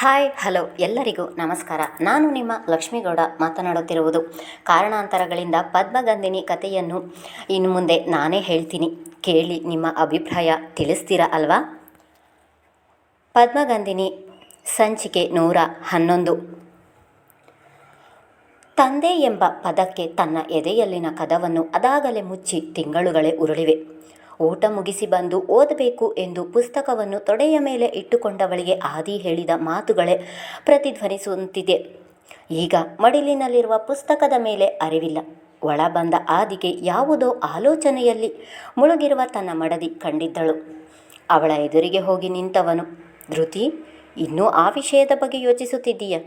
Hi, hello, ಎಲ್ಲರಿಗೂ ನಮಸ್ಕಾರ. ನಾನು ನಿಮ್ಮ ಲಕ್ಷ್ಮೀಗೌಡ ಮಾತನಾಡುತ್ತಿರುವುದು ಕಾರಣಾಂತರಗಳಿಂದ ಪದ್ಮಗಂಧಿನಿ ಕಥೆಯನ್ನು ಇನ್ನು ಮುಂದೆ ನಾನೇ ಹೇಳ್ತೀನಿ. ಕೇಳಿ ನಿಮ್ಮ ಅಭಿಪ್ರಾಯ ತಿಳಿಸ್ತೀರಾ ಅಲ್ವಾ? ಪದ್ಮಗಂಧಿನಿ, ಸಂಚಿಕೆ ನೂರ ಹನ್ನೊಂದು. ತಂದೆ ಎಂಬ ಪದಕ್ಕೆ ತನ್ನ ಎದೆಯಲ್ಲಿನ ಕದವನ್ನು ಅದಾಗಲೇ ಮುಚ್ಚಿ ತಿಂಗಳುಗಳೇ ಉರುಳಿವೆ. ಊಟ ಮುಗಿಸಿ ಬಂದು ಓದಬೇಕು ಎಂದು ಪುಸ್ತಕವನ್ನು ತೊಡೆಯ ಮೇಲೆ ಇಟ್ಟುಕೊಂಡವಳಿಗೆ ಆದಿ ಹೇಳಿದ ಮಾತುಗಳೇ ಪ್ರತಿಧ್ವನಿಸುವಂತಿದೆ. ಈಗ ಮಡಿಲಿನಲ್ಲಿರುವ ಪುಸ್ತಕದ ಮೇಲೆ ಅರಿವಿಲ್ಲ. ಒಳ ಬಂದ ಆದಿಗೆ ಯಾವುದೋ ಆಲೋಚನೆಯಲ್ಲಿ ಮುಳುಗಿರುವ ತನ್ನ ಮಡದಿ ಕಂಡಿದ್ದಳು. ಅವಳ ಎದುರಿಗೆ ಹೋಗಿ ನಿಂತವನು, ಧೃತಿ, ಇನ್ನೂ ಆ ವಿಷಯದ ಬಗ್ಗೆ ಯೋಚಿಸುತ್ತಿದ್ದೀಯ?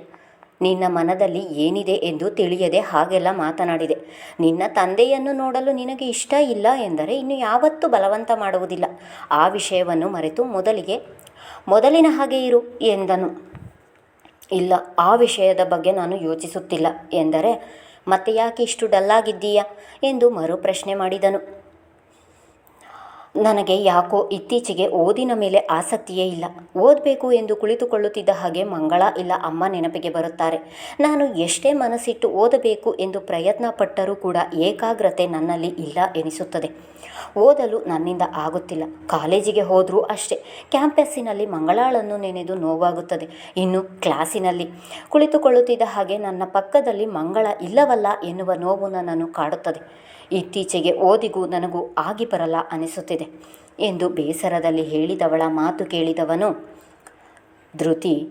ನಿನ್ನ ಮನದಲ್ಲಿ ಏನಿದೆ ಎಂದು ತಿಳಿಯದೆ ಹಾಗೆಲ್ಲ ಮಾತನಾಡಿದೆ. ನಿನ್ನ ತಂದೆಯನ್ನು ನೋಡಲು ನಿನಗೆ ಇಷ್ಟ ಇಲ್ಲ ಎಂದರೆ ಇನ್ನು ಯಾವತ್ತೂ ಬಲವಂತ ಮಾಡುವುದಿಲ್ಲ. ಆ ವಿಷಯವನ್ನು ಮರೆತು ಮೊದಲಿಗೆ, ಮೊದಲಿನ ಹಾಗೆ ಇರು ಎಂದನು. ಇಲ್ಲ, ಆ ವಿಷಯದ ಬಗ್ಗೆ ನಾನು ಯೋಚಿಸುತ್ತಿಲ್ಲ ಎಂದರೆ ಮತ್ತೆ ಯಾಕೆ ಇಷ್ಟು ಡಲ್ಲಾಗಿದ್ದೀಯಾ ಎಂದು ಮರು ಪ್ರಶ್ನೆ ಮಾಡಿದನು. ನನಗೆ ಯಾಕೋ ಇತ್ತೀಚೆಗೆ ಓದಿನ ಮೇಲೆ ಆಸಕ್ತಿಯೇ ಇಲ್ಲ. ಓದಬೇಕು ಎಂದು ಕುಳಿತುಕೊಳ್ಳುತ್ತಿದ್ದ ಹಾಗೆ ಮಂಗಳ ಇಲ್ಲ ಅಮ್ಮ ನೆನಪಿಗೆ ಬರುತ್ತಾರೆ. ನಾನು ಎಷ್ಟೇ ಮನಸ್ಸಿಟ್ಟು ಓದಬೇಕು ಎಂದು ಪ್ರಯತ್ನ ಪಟ್ಟರೂ ಕೂಡ ಏಕಾಗ್ರತೆ ನನ್ನಲ್ಲಿ ಇಲ್ಲ ಎನಿಸುತ್ತದೆ. ಓದಲು ನನ್ನಿಂದ ಆಗುತ್ತಿಲ್ಲ. ಕಾಲೇಜಿಗೆ ಹೋದರೂ ಅಷ್ಟೇ. ಕ್ಯಾಂಪಸ್ಸಿನಲ್ಲಿ ಮಂಗಳಾಳನ್ನು ನೆನೆದು ನೋವಾಗುತ್ತದೆ. ಇನ್ನು ಕ್ಲಾಸಿನಲ್ಲಿ ಕುಳಿತುಕೊಳ್ಳುತ್ತಿದ್ದ ಹಾಗೆ ನನ್ನ ಪಕ್ಕದಲ್ಲಿ ಮಂಗಳ ಇಲ್ಲವಲ್ಲ ಎನ್ನುವ ನೋವು ನನ್ನನ್ನು ಕಾಡುತ್ತದೆ. ಇತ್ತೀಚೆಗೆ ಓದಿಗೂ ನನಗೂ ಆಗಿ ಬರಲ್ಲ ಅನಿಸುತ್ತಿದೆ ಎಂದು ಬೇಸರದಲ್ಲಿ ಹೇಳಿದವಳ ಮಾತು ಕೇಳಿದವನು, ಧೃತಿ,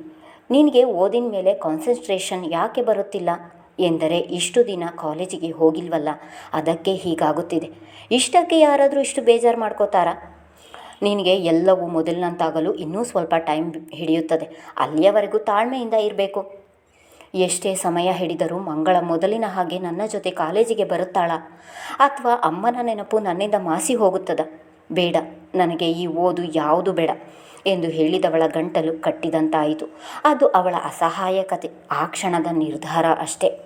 ನಿನಗೆ ಓದಿನ ಮೇಲೆ ಕಾನ್ಸಂಟ್ರೇಷನ್ ಯಾಕೆ ಬರುತ್ತಿಲ್ಲ? ಎಂದರೆ, ಇಷ್ಟು ದಿನ ಕಾಲೇಜಿಗೆ ಹೋಗಿಲ್ವಲ್ಲ, ಅದಕ್ಕೆ ಹೀಗಾಗುತ್ತಿದೆ. ಇಷ್ಟಕ್ಕೆ ಯಾರಾದರೂ ಇಷ್ಟು ಬೇಜಾರು ಮಾಡ್ಕೋತಾರಾ? ನಿನಗೆ ಎಲ್ಲವೂ ಮೊದಲಿನಂತಾಗಲು ಇನ್ನೂ ಸ್ವಲ್ಪ ಟೈಮ್ ಹಿಡಿಯುತ್ತದೆ. ಅಲ್ಲಿಯವರೆಗೂ ತಾಳ್ಮೆಯಿಂದ ಇರಬೇಕು. ಎಷ್ಟೇ ಸಮಯ ಹಿಡಿದರೂ ಮಂಗಳ ಮೊದಲಿನ ಹಾಗೆ ನನ್ನ ಜೊತೆ ಕಾಲೇಜಿಗೆ ಬರುತ್ತಾಳ. ಅಥವಾ ಅಮ್ಮನ ನೆನಪು ನನ್ನಿಂದ ಮಾಸಿ ಹೋಗುತ್ತದ. ಬೇಡ, ನನಗೆ ಈ ಓದು ಯಾವುದು ಬೇಡ ಎಂದು ಹೇಳಿದವಳ ಗಂಟಲು ಕಟ್ಟಿದಂತಾಯಿತು. ಅದು ಅವಳ ಅಸಹಾಯಕತೆ ಆ ಕ್ಷಣದ ನಿರ್ಧಾರ ಅಷ್ಟೇ.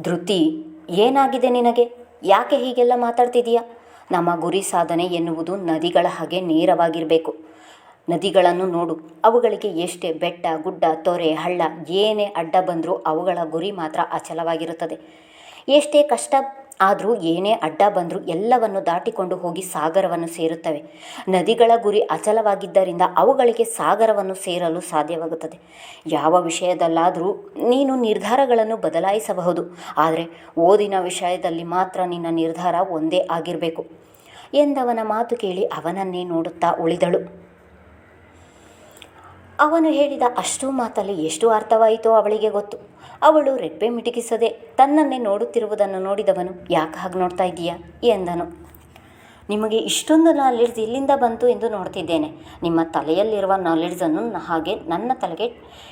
ಧೃತಿ, ಏನಾಗಿದೆ ನಿನಗೆ? ಯಾಕೆ ಹೀಗೆಲ್ಲ ಮಾತಾಡ್ತಿದೀಯಾ? ನಮ್ಮ ಗುರಿ ಸಾಧನೆ ಎನ್ನುವುದು ನದಿಗಳ ಹಾಗೆ ನೇರವಾಗಿರಬೇಕು. ನದಿಗಳನ್ನು ನೋಡು. ಅವುಗಳಿಗೆ ಎಷ್ಟೇ ಬೆಟ್ಟ, ಗುಡ್ಡ, ತೊರೆ, ಹಳ್ಳ, ಏನೇ ಅಡ್ಡ ಬಂದರೂ ಅವುಗಳ ಗುರಿ ಮಾತ್ರ ಅಚಲವಾಗಿರುತ್ತದೆ. ಎಷ್ಟೇ ಕಷ್ಟ ಆದರೂ ಏನೇ ಅಡ್ಡ ಬಂದರೂ ಎಲ್ಲವನ್ನು ದಾಟಿಕೊಂಡು ಹೋಗಿ ಸಾಗರವನ್ನು ಸೇರುತ್ತವೆ. ನದಿಗಳ ಗುರಿ ಅಚಲವಾಗಿದ್ದರಿಂದ ಅವುಗಳಿಗೆ ಸಾಗರವನ್ನು ಸೇರಲು ಸಾಧ್ಯವಾಗುತ್ತದೆ. ಯಾವ ವಿಷಯದಲ್ಲಾದರೂ ನೀನು ನಿರ್ಧಾರಗಳನ್ನು ಬದಲಾಯಿಸಬಹುದು. ಆದರೆ ಓದಿನ ವಿಷಯದಲ್ಲಿ ಮಾತ್ರ ನಿನ್ನ ನಿರ್ಧಾರ ಒಂದೇ ಆಗಿರಬೇಕು. ಎಂದವನ ಮಾತು ಕೇಳಿ ಅವನನ್ನೇ ನೋಡುತ್ತಾ ಉಳಿದಳು. ಅವನು ಹೇಳಿದ ಅಷ್ಟೂ ಮಾತಲ್ಲಿ ಎಷ್ಟು ಅರ್ಥವಾಯಿತೋ ಅವಳಿಗೆ ಗೊತ್ತು. ಅವಳು ರೆಪ್ಪೆ ಮಿಟುಕಿಸದೆ ತನ್ನನ್ನೇ ನೋಡುತ್ತಿರುವುದನ್ನು ನೋಡಿದವನು, ಯಾಕೆ ಹಾಗೆ ನೋಡ್ತಾ ಇದ್ದೀಯಾ? ಎಂದನು. ನಿಮಗೆ ಇಷ್ಟೊಂದು ನಾಲೆಡ್ಜ್ ಇಲ್ಲಿಂದ ಬಂತು ಎಂದು ನೋಡ್ತಿದ್ದೇನೆ. ನಿಮ್ಮ ತಲೆಯಲ್ಲಿರುವ ನಾಲೆಡ್ಜನ್ನು ಹಾಗೆ ನನ್ನ ತಲೆಗೆ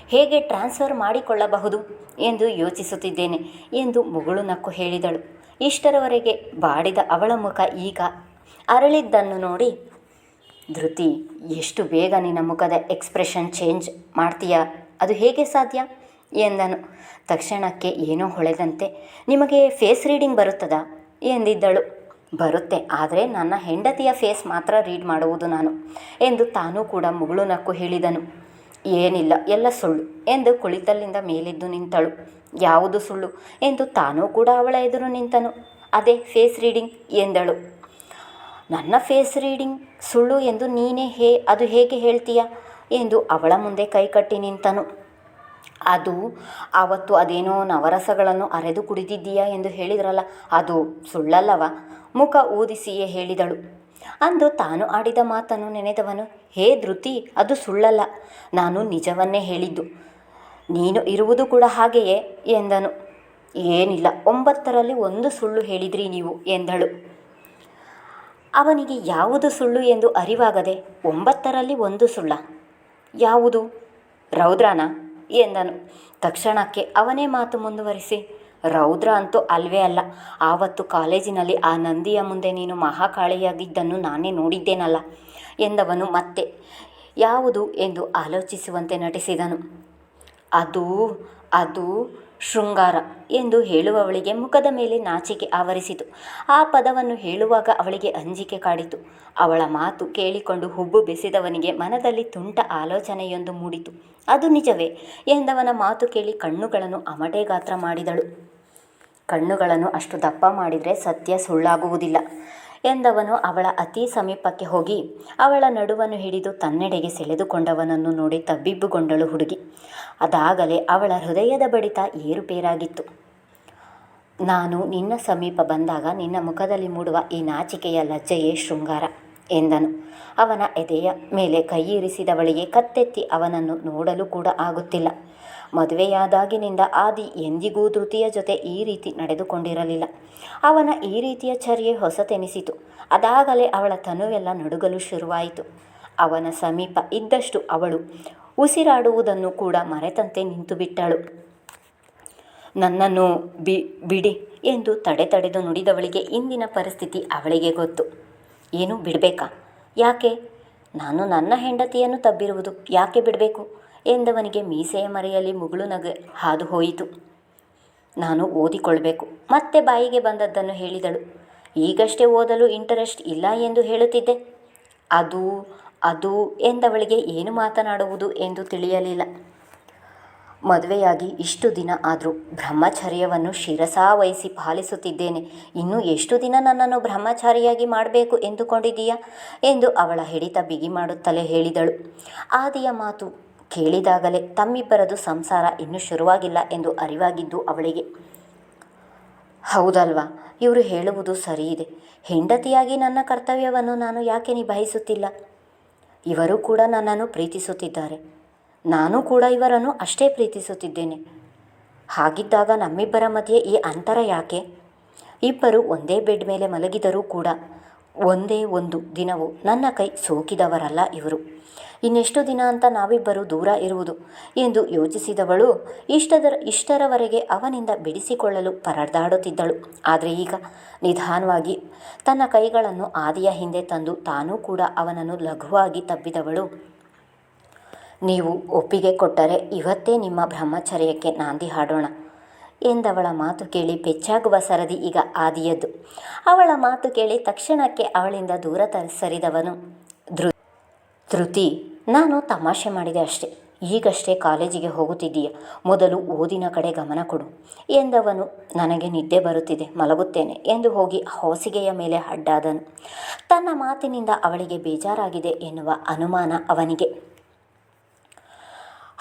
ಹೇಗೆ ಟ್ರಾನ್ಸ್ಫರ್ ಮಾಡಿಕೊಳ್ಳಬಹುದು ಎಂದು ಯೋಚಿಸುತ್ತಿದ್ದೇನೆ ಎಂದು ಮುಗುಳು ನಕ್ಕು ಹೇಳಿದಳು. ಇಷ್ಟರವರೆಗೆ ಬಾಡಿದ ಅವಳ ಮುಖ ಈಗ ಅರಳಿದ್ದನ್ನು ನೋಡಿ ಧೃತಿ, ಎಷ್ಟು ಬೇಗ ನಿನ್ನ ಮುಖದ ಎಕ್ಸ್ಪ್ರೆಷನ್ ಚೇಂಜ್ ಮಾಡ್ತೀಯಾ? ಅದು ಹೇಗೆ ಸಾಧ್ಯ? ಎಂದನು. ತಕ್ಷಣಕ್ಕೆ ಏನೋ ಹೊಳೆದಂತೆ, ನಿಮಗೆ ಫೇಸ್ ರೀಡಿಂಗ್ ಬರುತ್ತದಾ? ಎಂದಿದ್ದಳು. ಬರುತ್ತೆ, ಆದರೆ ನನ್ನ ಹೆಂಡತಿಯ ಫೇಸ್ ಮಾತ್ರ ರೀಡ್ ಮಾಡುವುದು ನಾನು, ಎಂದು ತಾನೂ ಕೂಡ ಮುಗುಳು ನಕ್ಕು ಹೇಳಿದನು. ಏನಿಲ್ಲ, ಎಲ್ಲ ಸುಳ್ಳು, ಎಂದು ಕುಳಿತಲ್ಲಿಂದ ಮೇಲಿದ್ದು ನಿಂತಳು. ಯಾವುದು ಸುಳ್ಳು? ಎಂದು ತಾನೂ ಕೂಡ ಅವಳ ಎದುರು ನಿಂತನು. ಅದೇ ಫೇಸ್ ರೀಡಿಂಗ್ ಎಂದಳು. ನನ್ನ ಫೇಸ್ ರೀಡಿಂಗ್ ಸುಳ್ಳು ಎಂದು ನೀನೇ ಹೇ, ಅದು ಹೇಗೆ ಹೇಳ್ತೀಯ? ಎಂದು ಅವಳ ಮುಂದೆ ಕೈಕಟ್ಟಿ ನಿಂತನು. ಅದು ಆವತ್ತು ಅದೇನೋ ನವರಸಗಳನ್ನು ಅರೆದು ಕುಡಿದಿದ್ದೀಯಾ ಎಂದು ಹೇಳಿದ್ರಲ್ಲ, ಅದು ಸುಳ್ಳಲ್ಲವ? ಮುಖ ಊದಿಸಿಯೇ ಹೇಳಿದಳು. ಅಂದು ತಾನು ಆಡಿದ ಮಾತನ್ನು ನೆನೆದವನು, ಹೇ ಧೃತಿ, ಅದು ಸುಳ್ಳಲ್ಲ, ನಾನು ನಿಜವನ್ನೇ ಹೇಳಿದ್ದು. ನೀನು ಇರುವುದು ಕೂಡ ಹಾಗೆಯೇ, ಎಂದನು. ಏನಿಲ್ಲ, ಒಂಬತ್ತರಲ್ಲಿ ಒಂದು ಸುಳ್ಳು ಹೇಳಿದ್ರಿ ನೀವು, ಎಂದಳು. ಅವನಿಗೆ ಯಾವುದು ಸುಳ್ಳು ಎಂದು ಅರಿವಾಗದೆ ಒಂಬತ್ತರಲ್ಲಿ ಒಂದು ಸುಳ್ಳ. ಯಾವುದು? ರೌದ್ರನ? ಎಂದನು. ತಕ್ಷಣಕ್ಕೆ ಅವನೇ ಮಾತು ಮುಂದುವರಿಸಿ, ರೌದ್ರ ಅಂತೂ ಅಲ್ವೇ ಅಲ್ಲ. ಆವತ್ತು ಕಾಲೇಜಿನಲ್ಲಿ ಆ ನಂದಿಯ ಮುಂದೆ ನೀನು ಮಹಾಕಾಳಿಯಾಗಿದ್ದನ್ನು ನಾನೇ ನೋಡಿದ್ದೇನಲ್ಲ ಎಂದವನು ಮತ್ತೆ ಯಾವುದು ಎಂದು ಆಲೋಚಿಸುವಂತೆ ನಟಿಸಿದನು. ಅದು ಅದು ಶೃಂಗಾರ ಎಂದು ಹೇಳುವವಳಿಗೆ ಮುಖದ ಮೇಲೆ ನಾಚಿಕೆ ಆವರಿಸಿತು. ಆ ಪದವನ್ನು ಹೇಳುವಾಗ ಅವಳಿಗೆ ಅಂಜಿಕೆ ಕಾಡಿತು. ಅವಳ ಮಾತು ಕೇಳಿಕೊಂಡು ಹುಬ್ಬು ಬೆಸಿದವನಿಗೆ ಮನದಲ್ಲಿ ತುಂಟ ಆಲೋಚನೆಯೊಂದು ಮೂಡಿತು. ಅದು ನಿಜವೇ ಎಂದವನ ಮಾತು ಕೇಳಿ ಕಣ್ಣುಗಳನ್ನು ಅಮಟೆ ಗಾತ್ರ ಮಾಡಿದಳು. ಕಣ್ಣುಗಳನ್ನು ಅಷ್ಟು ದಪ್ಪ ಮಾಡಿದರೆ ಸತ್ಯ ಸುಳ್ಳಾಗುವುದಿಲ್ಲ ಎಂದವನು ಅವಳ ಅತಿ ಸಮೀಪಕ್ಕೆ ಹೋಗಿ ಅವಳ ನಡುವನ್ನು ಹಿಡಿದು ತನ್ನೆಡೆಗೆ ಸೆಳೆದುಕೊಂಡವನನ್ನು ನೋಡಿ ತಬ್ಬಿಬ್ಬುಗೊಂಡಳು ಹುಡುಗಿ. ಅದಾಗಲೇ ಅವಳ ಹೃದಯದ ಬಡಿತ ಏರುಪೇರಾಗಿತ್ತು. ನಾನು ನಿನ್ನ ಸಮೀಪ ಬಂದಾಗ ನಿನ್ನ ಮುಖದಲ್ಲಿ ಮೂಡುವ ಈ ನಾಚಿಕೆಯ ಲಜ್ಜೆಯೇ ಶೃಂಗಾರ ಎಂದನು. ಅವನ ಎದೆಯ ಮೇಲೆ ಕೈಯಿರಿಸಿದವಳಿಗೆ ಕತ್ತೆತ್ತಿ ಅವನನ್ನು ನೋಡಲು ಕೂಡ ಆಗುತ್ತಿಲ್ಲ. ಮದುವೆಯಾದಾಗಿನಿಂದ ಆದಿ ಎಂದಿಗೂ ಧೃತಿಯ ಜೊತೆ ಈ ರೀತಿ ನಡೆದುಕೊಂಡಿರಲಿಲ್ಲ. ಅವನ ಈ ರೀತಿಯ ಚರ್ಯೆ ಹೊಸತೆನಿಸಿತು. ಅದಾಗಲೇ ಅವಳ ತನುವೆಲ್ಲ ನಡುಗಲು ಶುರುವಾಯಿತು. ಅವನ ಸಮೀಪ ಇದ್ದಷ್ಟು ಅವಳು ಉಸಿರಾಡುವುದನ್ನು ಕೂಡ ಮರೆತಂತೆ ನಿಂತುಬಿಟ್ಟಳು. ನನ್ನನ್ನು ಬಿ, ಬಿಡಿ ಎಂದು ತಡೆ ತಡೆದು ನುಡಿದವಳಿಗೆ ಇಂದಿನ ಪರಿಸ್ಥಿತಿ ಅವಳಿಗೆ ಗೊತ್ತು. ಏನು ಬಿಡಬೇಕಾ? ಯಾಕೆ? ನಾನು ನನ್ನ ಹೆಂಡತಿಯನ್ನು ತಬ್ಬಿರುವುದು ಯಾಕೆ ಬಿಡಬೇಕು? ಎಂದವನಿಗೆ ಮೀಸೆಯ ಮರೆಯಲ್ಲಿ ಮುಗುಳು ನಗೆ ಹಾದು ಹೋಯಿತು. ನಾನು ಓದಿಕೊಳ್ಬೇಕು. ಮತ್ತೆ ಬಾಯಿಗೆ ಬಂದದ್ದನ್ನು ಹೇಳಿದಳು. ಈಗಷ್ಟೇ ಓದಲು ಇಂಟರೆಸ್ಟ್ ಇಲ್ಲ ಎಂದು ಹೇಳುತ್ತಿದ್ದೆ. ಅದು ಅದು ಎಂದವಳಿಗೆ ಏನು ಮಾತನಾಡುವುದು ಎಂದು ತಿಳಿಯಲಿಲ್ಲ. ಮದುವೆಯಾಗಿ ಇಷ್ಟು ದಿನ ಆದರೂ ಬ್ರಹ್ಮಚರ್ಯವನ್ನು ಶಿರಸಾವಹಿಸಿ ಪಾಲಿಸುತ್ತಿದ್ದೇನೆ. ಇನ್ನು ಎಷ್ಟು ದಿನ ನನ್ನನ್ನು ಬ್ರಹ್ಮಚಾರಿಯಾಗಿ ಮಾಡಬೇಕು ಎಂದುಕೊಂಡಿದೀಯಾ ಎಂದು ಅವಳ ಹಿಡಿತ ಬಿಗಿ ಮಾಡುತ್ತಲೇ ಹೇಳಿದಳು. ಆದಿಯ ಮಾತು ಕೇಳಿದಾಗಲೇ ತಮ್ಮಿಬ್ಬರದು ಸಂಸಾರ ಇನ್ನೂ ಶುರುವಾಗಿಲ್ಲ ಎಂದು ಅರಿವಾಗಿದ್ದು ಅವಳಿಗೆ, ಹೌದಲ್ವಾ, ಇವರು ಹೇಳುವುದು ಸರಿಯಿದೆ. ಹೆಂಡತಿಯಾಗಿ ನನ್ನ ಕರ್ತವ್ಯವನ್ನು ನಾನು ಯಾಕೆ ನಿಭಾಯಿಸುತ್ತಿಲ್ಲ? ಇವರು ಕೂಡ ನನ್ನನ್ನು ಪ್ರೀತಿಸುತ್ತಿದ್ದಾರೆ. ನಾನು ಕೂಡ ಇವರನ್ನು ಅಷ್ಟೇ ಪ್ರೀತಿಸುತ್ತಿದ್ದೇನೆ. ಹಾಗಿದ್ದಾಗ ನಮ್ಮಿಬ್ಬರ ಮಧ್ಯೆ ಈ ಅಂತರ ಯಾಕೆ? ಇಬ್ಬರು ಒಂದೇ ಬೆಡ್ ಮೇಲೆ ಮಲಗಿದರೂ ಕೂಡ ಒಂದೇ ಒಂದು ದಿನವೂ ನನ್ನ ಕೈ ಸೋಕಿದವರಲ್ಲ ಇವರು. ಇನ್ನೆಷ್ಟು ದಿನ ಅಂತ ನಾವಿಬ್ಬರು ದೂರ ಇರುವುದು. ಎಂದು ಯೋಚಿಸಿದವಳು ಇಷ್ಟದರ, ಇಷ್ಟರವರೆಗೆ ಅವನಿಂದ ಬಿಡಿಸಿಕೊಳ್ಳಲು ಪರದಾಡುತ್ತಿದ್ದಳು. ಆದರೆ ಈಗ ನಿಧಾನವಾಗಿ ತನ್ನ ಕೈಗಳನ್ನು ಆದಿಯ ಹಿಂದೆ ತಂದು ತಾನೂ ಕೂಡ ಅವನನ್ನು ಲಘುವಾಗಿ ತಬ್ಬಿದವಳು. ನೀವು ಒಪ್ಪಿಗೆ ಕೊಟ್ಟರೆ ಇವತ್ತೇ ನಿಮ್ಮ ಬ್ರಹ್ಮಚರ್ಯಕ್ಕೆ ನಾಂದಿ ಹಾಡೋಣ. ಎಂದವಳ ಮಾತು ಕೇಳಿ ಬೆಚ್ಚಾಗುವ ಸರದಿ ಈಗ ಆದಿಯದ್ದು. ಅವಳ ಮಾತು ಕೇಳಿ ತಕ್ಷಣಕ್ಕೆ ಅವಳಿಂದ ದೂರ ತ, ಸರಿದವನು. ಧೃ, ಧೃತಿ, ನಾನು ತಮಾಷೆ ಮಾಡಿದೆ ಅಷ್ಟೇ. ಈಗಷ್ಟೇ ಕಾಲೇಜಿಗೆ ಹೋಗುತ್ತಿದ್ದೀಯ. ಮೊದಲು ಓದಿನ ಕಡೆ ಗಮನ ಕೊಡು ಎಂದವನು. ನನಗೆ ನಿದ್ದೆ ಬರುತ್ತಿದೆ, ಮಲಗುತ್ತೇನೆ ಎಂದು ಹೋಗಿ ಹಾಸಿಗೆಯ ಮೇಲೆ ಅಡ್ಡಾದನು. ತನ್ನ ಮಾತಿನಿಂದ ಅವಳಿಗೆ ಬೇಜಾರಾಗಿದೆ ಎನ್ನುವ ಅನುಮಾನ ಅವನಿಗೆ.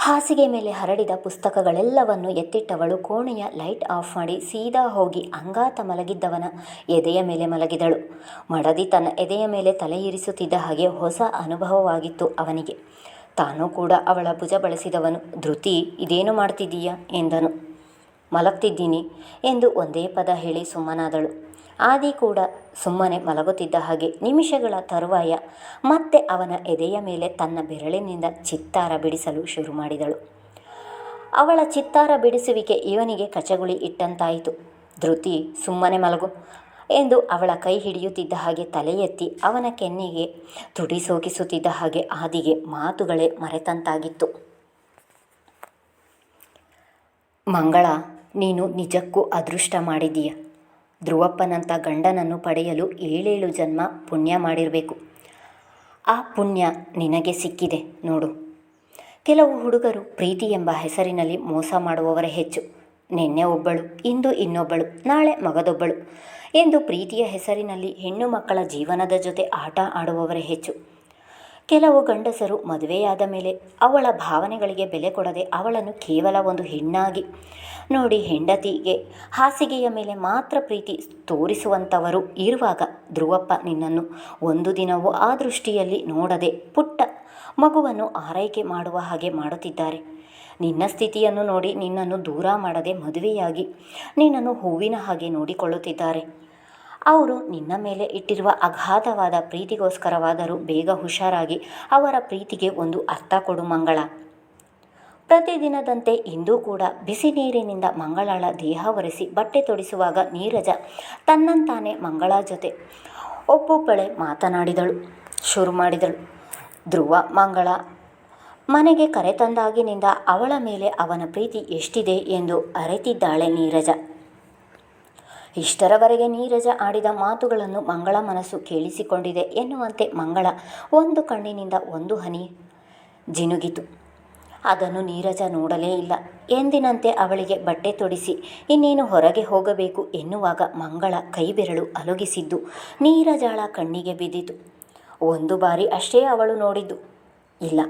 ಹಾಸಿಗೆ ಮೇಲೆ ಹರಡಿದ ಪುಸ್ತಕಗಳೆಲ್ಲವನ್ನು ಎತ್ತಿಟ್ಟವಳು ಕೋಣೆಯ ಲೈಟ್ ಆಫ್ ಮಾಡಿ ಸೀದಾ ಹೋಗಿ ಅಂಗಾತ ಮಲಗಿದ್ದವನ ಎದೆಯ ಮೇಲೆ ಮಲಗಿದಳು. ಮಡದಿ ತನ್ನ ಎದೆಯ ಮೇಲೆ ತಲೆಯಿರಿಸುತ್ತಿದ್ದ ಹಾಗೆ ಹೊಸ ಅನುಭವವಾಗಿತ್ತು ಅವನಿಗೆ. ತಾನೂ ಕೂಡ ಅವಳ ಭುಜ ಬಳಸಿದವನು. ಧೃತಿ, ಇದೇನು ಮಾಡ್ತಿದ್ದೀಯಾ? ಎಂದನು. ಮಲಗ್ತಿದ್ದೀನಿ ಎಂದು ಒಂದೇ ಪದ ಹೇಳಿ ಸುಮ್ಮನಾದಳು. ಆದಿ ಕೂಡ ಸುಮ್ಮನೆ ಮಲಗುತ್ತಿದ್ದ ಹಾಗೆ ನಿಮಿಷಗಳ ತರುವಾಯ ಮತ್ತೆ ಅವನ ಎದೆಯ ಮೇಲೆ ತನ್ನ ಬೆರಳಿನಿಂದ ಚಿತ್ತಾರ ಬಿಡಿಸಲು ಶುರು ಮಾಡಿದಳು. ಅವಳ ಚಿತ್ತಾರ ಬಿಡಿಸುವಿಕೆ ಇವನಿಗೆ ಕಚಗುಳಿ ಇಟ್ಟಂತಾಯಿತು. ಧೃತಿ, ಸುಮ್ಮನೆ ಮಲಗು ಎಂದು ಅವಳ ಕೈ ಹಿಡಿಯುತ್ತಿದ್ದ ಹಾಗೆ ತಲೆ ಎತ್ತಿ ಅವನ ಕೆನ್ನೆಗೆ ತುಡಿ ಸೋಕಿಸುತ್ತಿದ್ದ ಹಾಗೆ ಆದಿಗೆ ಮಾತುಗಳೇ ಮರೆತಂತಾಗಿತ್ತು. ಮಂಗಳ, ನೀನು ನಿಜಕ್ಕೂ ಅದೃಷ್ಟ ಮಾಡಿದೀಯ ಧ್ರುವಪ್ಪನಂಥ ಗಂಡನನ್ನು ಪಡೆಯಲು ಏಳೇಳು ಜನ್ಮ ಪುಣ್ಯ ಮಾಡಿರಬೇಕು. ಆ ಪುಣ್ಯ ನಿನಗೆ ಸಿಕ್ಕಿದೆ ನೋಡು. ಕೆಲವು ಹುಡುಗರು ಪ್ರೀತಿ ಎಂಬ ಹೆಸರಿನಲ್ಲಿ ಮೋಸ ಮಾಡುವವರೇ ಹೆಚ್ಚು. ನಿನ್ನೆ ಒಬ್ಬಳು, ಇಂದು ಇನ್ನೊಬ್ಬಳು, ನಾಳೆ ಮಗದೊಬ್ಬಳು ಎಂದು ಪ್ರೀತಿಯ ಹೆಸರಿನಲ್ಲಿ ಹೆಣ್ಣು ಮಕ್ಕಳ ಜೀವನದ ಜೊತೆ ಆಟ ಆಡುವವರೇ ಹೆಚ್ಚು. ಕೆಲವು ಗಂಡಸರು ಮದುವೆಯಾದ ಮೇಲೆ ಅವಳ ಭಾವನೆಗಳಿಗೆ ಬೆಲೆ ಕೊಡದೆ ಅವಳನ್ನು ಕೇವಲ ಒಂದು ಹೆಣ್ಣಾಗಿ. ನೋಡಿ ಹೆಂಡತಿಗೆ ಹಾಸಿಗೆಯ ಮೇಲೆ ಮಾತ್ರ ಪ್ರೀತಿ ತೋರಿಸುವಂಥವರು ಇರುವಾಗ ಧ್ರುವಪ್ಪ ನಿನ್ನನ್ನು ಒಂದು ದಿನವೂ ಆ ದೃಷ್ಟಿಯಲ್ಲಿ ನೋಡದೆ ಪುಟ್ಟ ಮಗುವನ್ನು ಆರೈಕೆ ಮಾಡುವ ಹಾಗೆ ಮಾಡುತ್ತಿದ್ದಾರೆ. ನಿನ್ನ ಸ್ಥಿತಿಯನ್ನು ನೋಡಿ ನಿನ್ನನ್ನು ದೂರ ಮಾಡದೆ ಮದುವೆಯಾಗಿ ನಿನ್ನನ್ನು ಹೂವಿನ ಹಾಗೆ ನೋಡಿಕೊಳ್ಳುತ್ತಿದ್ದಾರೆ. ಅವರು ನಿನ್ನ ಮೇಲೆ ಇಟ್ಟಿರುವ ಅಗಾಧವಾದ ಪ್ರೀತಿಗೋಸ್ಕರವಾದರೂ ಬೇಗ ಹುಷಾರಾಗಿ ಅವರ ಪ್ರೀತಿಗೆ ಒಂದು ಅರ್ಥ ಕೊಡು ಮಂಗಳ. ಪ್ರತಿದಿನದಂತೆ ಇಂದೂ ಕೂಡ ಬಿಸಿ ನೀರಿನಿಂದ ಮಂಗಳಳ ದೇಹ ಒರೆಸಿ ಬಟ್ಟೆ ತೊಡಿಸುವಾಗ ನೀರಜ ತನ್ನಂತಾನೆ ಮಂಗಳ ಜೊತೆ ಒಪ್ಪೊಬ್ಬಳೆ ಮಾತನಾಡಿದಳು, ಶುರು ಮಾಡಿದಳು. ಧ್ರುವ, ಮಂಗಳ, ಮನೆಗೆ ಕರೆತಂದಾಗಿನಿಂದ ಅವಳ ಮೇಲೆ ಅವನ ಪ್ರೀತಿ ಎಷ್ಟಿದೆ ಎಂದು ಅರೆತಿದ್ದಾಳೆ ನೀರಜ. ಇಷ್ಟರವರೆಗೆ ನೀರಜ ಆಡಿದ ಮಾತುಗಳನ್ನು ಮಂಗಳ ಮನಸ್ಸು ಕೇಳಿಸಿಕೊಂಡಿದೆ ಎನ್ನುವಂತೆ ಮಂಗಳ ಒಂದು ಕಣ್ಣಿನಿಂದ ಒಂದು ಹನಿ ಜಿನುಗಿತು. ಅದನ್ನು ನೀರಜ ನೋಡಲೇ ಇಲ್ಲ. ಎಂದಿನಂತೆ ಅವಳಿಗೆ ಬಟ್ಟೆ ತೊಡಿಸಿ, ಇನ್ನೇನು ಹೊರಗೆ ಹೋಗಬೇಕು ಎನ್ನುವಾಗ ಮಂಗಳ ಕೈಬೆರಳು ಅಲುಗಿಸಿದ್ದು, ನೀರಜಾಳ ಕಣ್ಣಿಗೆ ಬಿದ್ದಿತು. ಒಂದು ಬಾರಿ ಅಷ್ಟೇ ಅವಳು ನೋಡಿದ್ದು. ಇಲ್ಲ,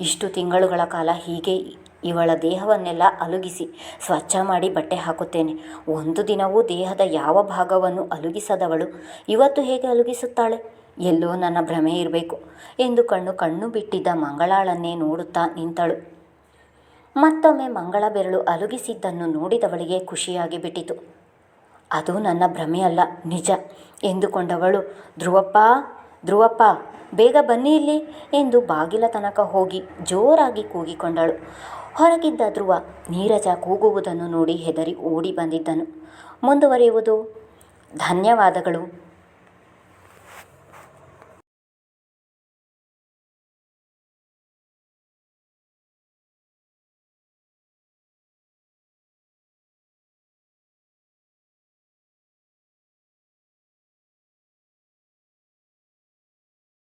ಇಷ್ಟು ತಿಂಗಳುಗಳ ಕಾಲ ಹೀಗೆ ಇವಳ ದೇಹವನ್ನೆಲ್ಲ ಅಲುಗಿಸಿ, ಸ್ವಚ್ಛ ಮಾಡಿ ಬಟ್ಟೆ ಹಾಕುತ್ತೇನೆ. ಒಂದು ದಿನವೂ ದೇಹದ ಯಾವ ಭಾಗವನ್ನು ಅಲುಗಿಸದವಳು? ಇವತ್ತು ಹೇಗೆ ಅಲುಗಿಸುತ್ತಾಳೆ? ಎಲ್ಲೋ ನನ್ನ ಭ್ರಮೆ ಇರಬೇಕು ಎಂದು ಕಣ್ಣು ಕಣ್ಣು ಬಿಟ್ಟಿದ್ದ ಮಂಗಳಾಳನ್ನೇ ನೋಡುತ್ತಾ ನಿಂತಳು. ಮತ್ತೊಮ್ಮೆ ಮಂಗಳ ಬೆರಳು ಅಲುಗಿಸಿದ್ದನ್ನು ನೋಡಿದವಳಿಗೆ ಖುಷಿಯಾಗಿ ಬಿಟ್ಟಿತು. ಅದು ನನ್ನ ಭ್ರಮೆಯಲ್ಲ ನಿಜ ಎಂದುಕೊಂಡವಳು. ಧ್ರುವಪ್ಪ ಧ್ರುವಪ್ಪ, ಬೇಗ ಬನ್ನಿ ಇಲ್ಲಿ ಎಂದು ಬಾಗಿಲ ತನಕ ಹೋಗಿ ಜೋರಾಗಿ ಕೂಗಿಕೊಂಡಳು. ಹೊರಗಿದ್ದ ಧ್ರುವ ನೀರಜ ಕೂಗುವುದನ್ನು ನೋಡಿ ಹೆದರಿ ಓಡಿ ಬಂದಿದ್ದನು. ಮುಂದುವರಿಯುವುದು. ಧನ್ಯವಾದಗಳು.